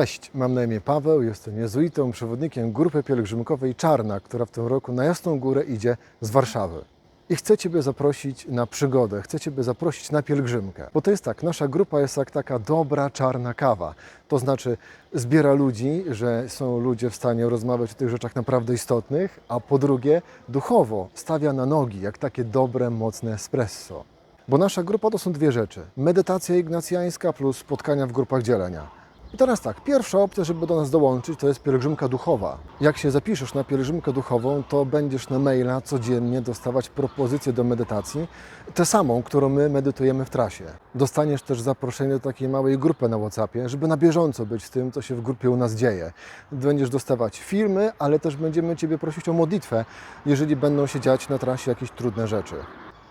Cześć, mam na imię Paweł, jestem jezuitą, przewodnikiem grupy pielgrzymkowej Czarna, która w tym roku na Jasną Górę idzie z Warszawy. I chcę Ciebie zaprosić na przygodę, chcę Ciebie zaprosić na pielgrzymkę. Bo to jest tak, nasza grupa jest jak taka dobra czarna kawa. To znaczy zbiera ludzi, że są ludzie w stanie rozmawiać o tych rzeczach naprawdę istotnych, a po drugie duchowo stawia na nogi, jak takie dobre, mocne espresso. Bo nasza grupa to są dwie rzeczy. Medytacja ignacjańska plus spotkania w grupach dzielenia. I teraz tak, pierwsza opcja, żeby do nas dołączyć, to jest pielgrzymka duchowa. Jak się zapiszesz na pielgrzymkę duchową, to będziesz na maila codziennie dostawać propozycję do medytacji, tę samą, którą my medytujemy w trasie. Dostaniesz też zaproszenie do takiej małej grupy na WhatsAppie, żeby na bieżąco być z tym, co się w grupie u nas dzieje. Będziesz dostawać filmy, ale też będziemy Ciebie prosić o modlitwę, jeżeli będą się dziać na trasie jakieś trudne rzeczy.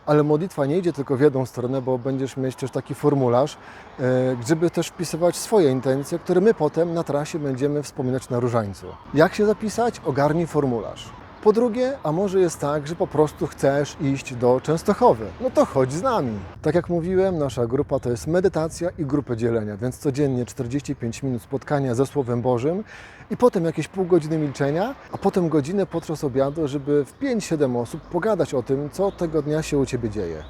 Ale modlitwa nie idzie tylko w jedną stronę, bo będziesz mieć też taki formularz, e, żeby też wpisywać swoje intencje, które my potem na trasie będziemy wspominać na różańcu. Jak się zapisać? Ogarnij formularz. Po drugie, a może jest tak, że po prostu chcesz iść do Częstochowy. No to chodź z nami. Tak jak mówiłem, nasza grupa to jest medytacja i grupy dzielenia, więc codziennie 45 minut spotkania ze Słowem Bożym i potem jakieś pół godziny milczenia, a potem godzinę podczas obiadu, żeby w 5-7 osób pogadać o tym, co tego dnia się u Ciebie dzieje.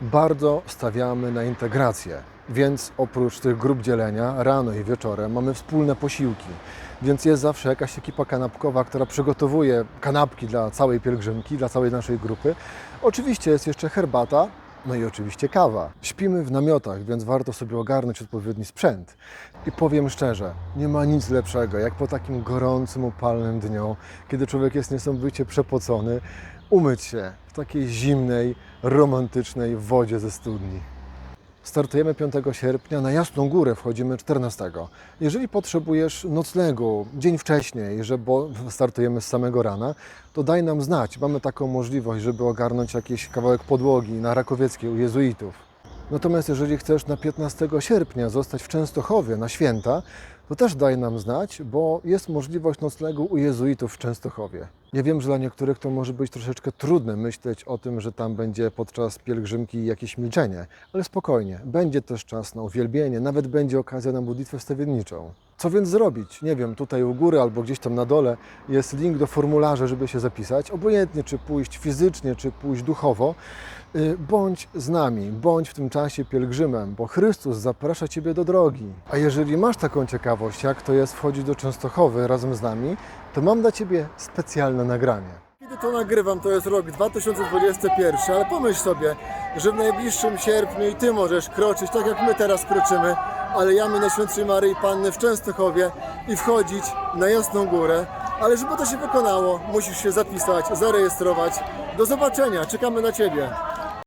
Bardzo stawiamy na integrację, więc oprócz tych grup dzielenia rano i wieczorem mamy wspólne posiłki. Więc jest zawsze jakaś ekipa kanapkowa, która przygotowuje kanapki dla całej pielgrzymki, dla całej naszej grupy. Oczywiście jest jeszcze herbata, no i oczywiście kawa. Śpimy w namiotach, więc warto sobie ogarnąć odpowiedni sprzęt. I powiem szczerze, nie ma nic lepszego, jak po takim gorącym, upalnym dniu, kiedy człowiek jest niesamowicie przepocony, umyć się w takiej zimnej, romantycznej wodzie ze studni. Startujemy 5 sierpnia, na Jasną Górę wchodzimy 14. Jeżeli potrzebujesz noclegu dzień wcześniej, bo startujemy z samego rana, to daj nam znać. Mamy taką możliwość, żeby ogarnąć jakiś kawałek podłogi na Rakowieckiej u jezuitów. Natomiast jeżeli chcesz na 15 sierpnia zostać w Częstochowie na święta, to też daj nam znać, bo jest możliwość noclegu u jezuitów w Częstochowie. Ja wiem, że dla niektórych to może być troszeczkę trudne myśleć o tym, że tam będzie podczas pielgrzymki jakieś milczenie, ale spokojnie, będzie też czas na uwielbienie, nawet będzie okazja na modlitwę wstawienniczą. Co więc zrobić? Nie wiem, tutaj u góry albo gdzieś tam na dole jest link do formularza, żeby się zapisać. Obojętnie, czy pójść fizycznie, czy pójść duchowo, y, bądź z nami, bądź w tym czasie pielgrzymem, bo Chrystus zaprasza Ciebie do drogi. A jeżeli masz taką ciekawość, jak to jest wchodzić do Częstochowy razem z nami, to mam dla Ciebie specjalne nagranie. Kiedy to nagrywam, to jest rok 2021, ale pomyśl sobie, że w najbliższym sierpniu i Ty możesz kroczyć tak jak my teraz kroczymy, alejami Najświętszej Maryi Panny w Częstochowie i wchodzić na Jasną Górę. Ale żeby to się wykonało, musisz się zapisać, zarejestrować. Do zobaczenia, czekamy na Ciebie.